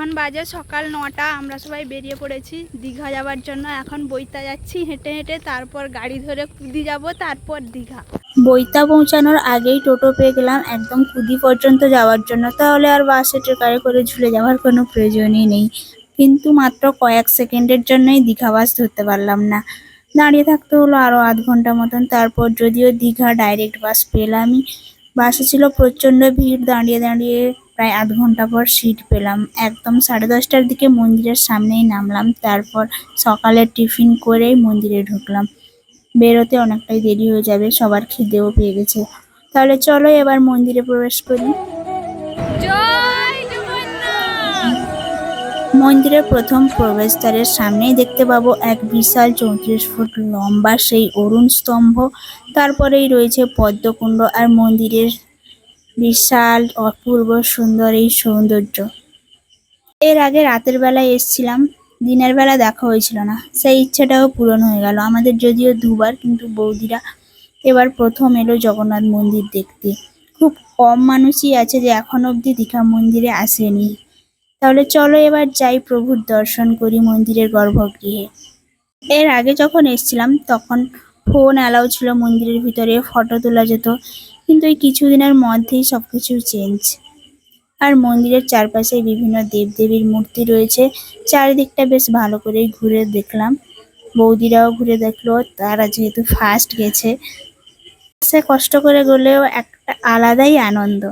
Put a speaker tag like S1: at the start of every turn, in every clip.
S1: এখন বাজে সকাল নটা, আমরা সবাই বেরিয়ে পড়েছি দীঘা যাওয়ার জন্য। এখন বইতা যাচ্ছি হেঁটে হেঁটে, তারপর গাড়ি ধরে কুদি যাব, তারপর দীঘা।
S2: বইতা পৌঁছানোর আগেই টোটো পেয়ে গেলাম একদম কুদি পর্যন্ত যাওয়ার জন্য। তাহলে আর বাসে ট্রেকারে করে ঝুলে যাওয়ার কোনো প্রয়োজনই নেই। কিন্তু মাত্র কয়েক সেকেন্ডের জন্যই দীঘা বাস ধরতে পারলাম না। দাঁড়িয়ে থাকতে হলো আরও আধ ঘণ্টা মতন। তারপর যদিও দীঘা ডাইরেক্ট বাস পেলামই। বাসে ছিল প্রচণ্ড ভিড়, দাঁড়িয়ে দাঁড়িয়ে প্রায় আধ ঘণ্টা পর সিট পেলাম। একদম সাড়ে দশটার দিকে মন্দিরের সামনেই নামলাম। তারপর সকালে টিফিন করেই মন্দিরে ঢুকলাম। বেরোতে অনেকটাই দেরি হয়ে যাবে সবার খিদেও পেয়ে গেছে। তাহলে চলো এবার মন্দিরে প্রবেশ করি। মন্দিরের প্রথম প্রবেশদ্বারের সামনেই দেখতে পাবো এক বিশাল চৌত্রিশ ফুট লম্বা সেই অরুণ স্তম্ভ। তারপরেই রয়েছে পদ্মকুণ্ড আর মন্দিরের বিশাল, অপূর্ব, সুন্দর এই সৌন্দর্য। এর আগে রাতের বেলায় এসছিলাম, দিনের বেলা দেখা হয়েছিল না। সেই ইচ্ছাটাও পূরণ হয়ে গেল। আমাদের যদিও দুবার, কিন্তু বৌদিরা এবার প্রথম এলো জগন্নাথ মন্দির দেখতে। খুব কম মানুষই আছে যে এখন অবধি দীঘা মন্দিরে আসেনি। তাহলে চলো এবার যাই প্রভুর দর্শন করি মন্দিরের গর্ভগৃহে। এর আগে যখন এসছিলাম, তখন ফোন অ্যালাউ ছিল মন্দিরের ভিতরে ফটো তোলা যেত। কিন্তু এই কিছুদিনের মধ্যেই সব কিছু চেঞ্জ আর মন্দিরের চারপাশে বিভিন্ন দেবদেবীর মূর্তি রয়েছে। চারিদিকটা বেশ ভালো করে ঘুরে দেখলাম। বৌদিরাও ঘুরে দেখল, তারা যেহেতু ফার্স্ট গেছে। সে কষ্ট করে গেলেও একটা আলাদাই আনন্দ।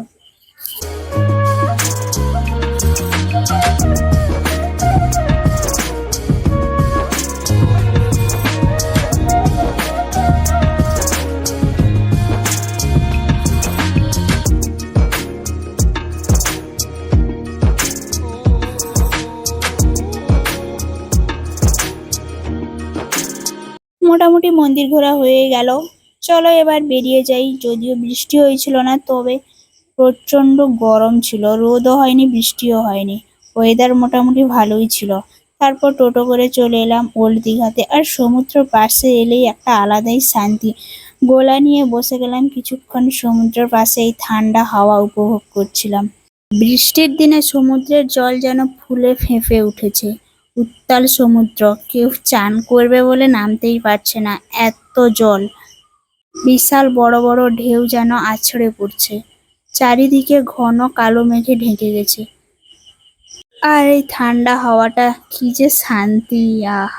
S2: মোটামুটি মন্দির ঘোরা হয়ে গেল। চলো এবার বেরিয়ে যাই। যদিও বৃষ্টি হয়েছিল না, তবে প্রচণ্ড গরম ছিল। রোদও হয়নি, বৃষ্টিও হয়নি। ওয়েদার মোটামুটি ভালোই ছিল। তারপর টোটো করে চলে এলাম ওল্ড দীঘাতে। আর সমুদ্র পাশে এলেই একটা আলাদাই শান্তি। গোলা নিয়ে বসে গেলাম। কিছুক্ষণ সমুদ্রের পাশে এই ঠান্ডা হাওয়া উপভোগ করছিলাম। বৃষ্টির দিনে সমুদ্রের জল যেন ফুলে ফেঁপে উঠেছে। উত্তাল সমুদ্র। কেউ চান করবে বলে নামতেই পারছে না। এত জল। বিশাল বড় বড় ঢেউ যেন আছড়ে পড়ছে। চারিদিকে ঘন কালো মেঘে ঢেকে গেছে। আর এই ঠান্ডা হাওয়াটা কি যে শান্তি, আহ।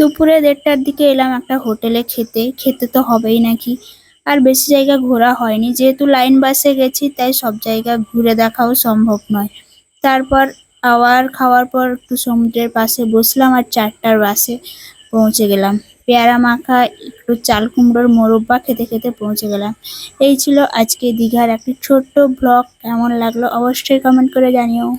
S2: দুপুরে দেড়টার দিকে এলাম একটা হোটেলে খেতে। খেতে তো হবেই নাকি। আর বেশি জায়গা ঘোরা হয়নি। যেহেতু লাইন বাসে গেছি, তাই সব জায়গা ঘুরে দেখাও সম্ভব নয়। তারপর আবার খাওয়ার পর একটু সমুদ্রের পাশে বসলাম আর চারটার বাসে পৌঁছে গেলাম। পেয়ারা মাখা, একটু চাল কুমড়োর মোরব্বা খেতে খেতে পৌঁছে গেলাম। এই ছিল আজকে দীঘার একটি ছোট্ট ব্লগ। কেমন লাগল অবশ্যই কমেন্ট করে জানিও।